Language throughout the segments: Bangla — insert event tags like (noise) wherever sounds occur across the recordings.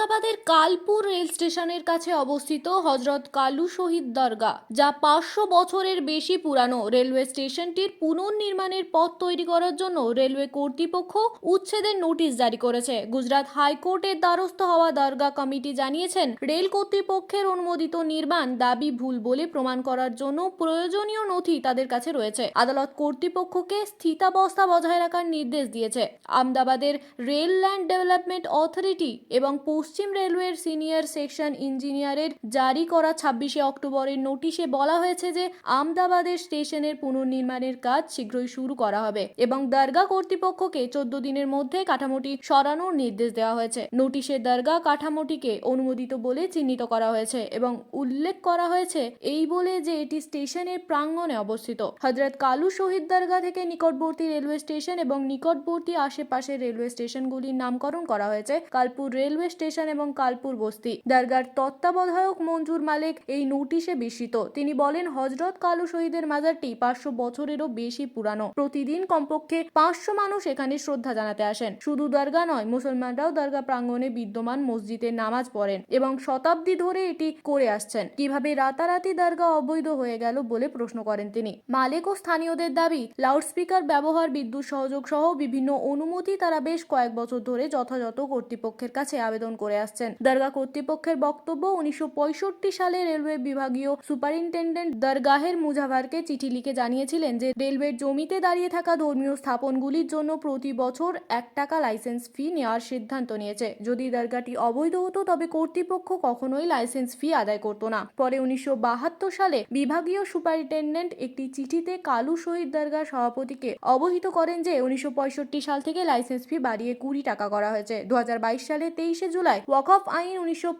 আমদাবাদের কালপুর রেল স্টেশনের কাছে অবস্থিত হজরত কালু শহীদ দরগা, যা পাঁচশো বছরের বেশি পুরানো রেলওয়ে স্টেশনটির পুনর্নির্মাণের পথ তৈরি করার জন্য রেলওয়ে কর্তৃপক্ষ উচ্ছেদের নোটিশ জারি করেছে। গুজরাট হাইকোর্টের দ্বারস্থ হওয়া দরগা কমিটি জানিয়েছেন, রেল কর্তৃপক্ষের অনুমোদিত নির্মাণ দাবি ভুল বলে প্রমাণ করার জন্য প্রয়োজনীয় নথি তাদের কাছে রয়েছে। আদালত কর্তৃপক্ষকে স্থিতাবস্থা বজায় রাখার নির্দেশ দিয়েছে। আমদাবাদের রেল ল্যান্ড ডেভেলপমেন্ট অথরিটি এবং রেলওয়ের সিনিয়র সেকশন ইঞ্জিনিয়ারের জারি করা ছাব্বিশে অক্টোবরের নোটিশে বলা হয়েছে যে আমদাবাদের স্টেশনের পুনর্নির্মাণের কাজ শীঘ্রই শুরু করা হবে এবং দরগা কর্তৃপক্ষকে চোদ্দ দিনের মধ্যে কাঠামোটি সরানোর নির্দেশ দেওয়া হয়েছে। নোটিশে দরগা কাঠামোটিকে অনুমোদিত বলে চিহ্নিত করা হয়েছে এবং উল্লেখ করা হয়েছে এই বলে যে এটি স্টেশনের প্রাঙ্গণে অবস্থিত। হজরত কালু শহীদ দরগা থেকে নিকটবর্তী রেলওয়ে স্টেশন এবং নিকটবর্তী আশেপাশের রেলওয়ে স্টেশনগুলির নামকরণ করা হয়েছে। কালপুর রেলওয়ে স্টেশন এবং কালপুর বস্তি। দরগার তত্ত্বাবধায়ক মঞ্জুর মালিক এই নোটিশে বিস্মিত। তিনি বলেন, হজরত কালু শহীদের মাজারটি পাঁচশো বছরেরও বেশি পুরানো। প্রতিদিন কমপক্ষে পাঁচশো মানুষ এখানে শ্রদ্ধা জানাতে আসেন। শুধু দরগা নয়, মুসলমানরাও দরগা প্রাঙ্গণে বিদ্যমান মসজিদে নামাজ পড়েন এবং শতাব্দী ধরে এটি করে আসছেন। কীভাবে রাতারাতি দরগা অবৈধ হয়ে গেল বলে প্রশ্ন করেন তিনি। মালিক ও স্থানীয়দের দাবি, লাউডস্পিকার ব্যবহার, বিদ্যুৎ সহযোগ সহ বিভিন্ন অনুমতি তারা বেশ কয়েক বছর ধরে যথাযথ কর্তৃপক্ষের কাছে আবেদন করে আসছেন। দরগা কর্তৃপক্ষের বক্তব্য, উনিশশো পঁয়ষট্টি সালে রেলওয়ে বিভাগীয় সুপারিনটেন্ডেন্ট দরগাহের মুজাভারকে চিঠি লিখে জানিয়েছিলেন যে, রেলওয়ের জমিতে দাঁড়িয়ে থাকা ধর্মীয় স্থাপনগুলির জন্য প্রতি বছর এক টাকা লাইসেন্স ফি নেওয়ার সিদ্ধান্ত নিয়েছে। যদি দরগাটি অবৈধ হতো, তবে কর্তৃপক্ষ কখনোই লাইসেন্স ফি আদায় করতো না। পরে উনিশশো বাহাত্তর সালে বিভাগীয় সুপারিনটেন্ডেন্ট একটি চিঠিতে কালু শহীদ দরগার সভাপতিকে অবহিত করেন যে, উনিশশো পঁয়ষট্টি সাল থেকে লাইসেন্স ফি বাড়িয়ে কুড়ি টাকা করা হয়েছে। দুহাজার বাইশ সালে তেইশে জুলাই ওয়াকফ আইন উনিশশো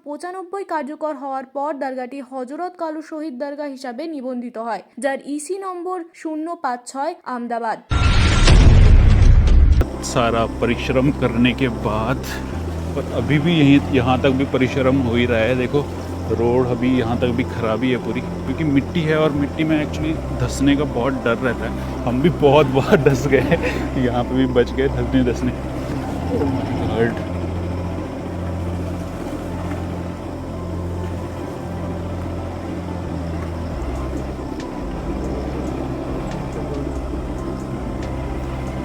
কার্যকর হওয়ার পর দরগাটি হজরত কালু শহীদ দরগা হিসাবে নিবন্ধিত হয় যার ইসি নম্বর শূন্য পাঁচ ছয় আমদাবাদ सारा परिश्रम करने के बाद पर अभी भी यहीं यहाँ तक भी परिश्रम हो ही रहा है देखो रोड अभी यहाँ तक भी खराबी है पूरी क्योंकि मिट्टी है और मिट्टी में एक्चुअली धंसने का बहुत डर रहता है हम भी बहुत बार (laughs) धंस गए यहाँ पे भी बच गए धंसने धंसने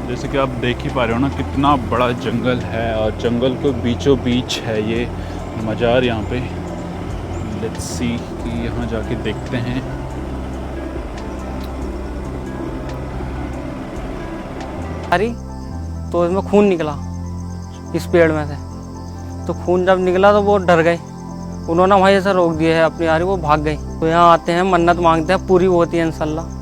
जैसे कि आप देख ही पा रहे हो ना, कितना बड़ा जंगल है और जंगल के बीचों बीच है ये मज़ार यहाँ पे। लेट्स सी कि यहाँ जाके देखते हैं। अरे तो इसमें खून निकला, इस पेड़ में से। तो खून जब निकला तो वो डर गए। उन्होंने वहीं से रोक दिया है अपनी यारी वो भाग गई तो यहाँ आते हैं, मन्नत मांगते हैं, पूरी होती है इंशाल्लाह।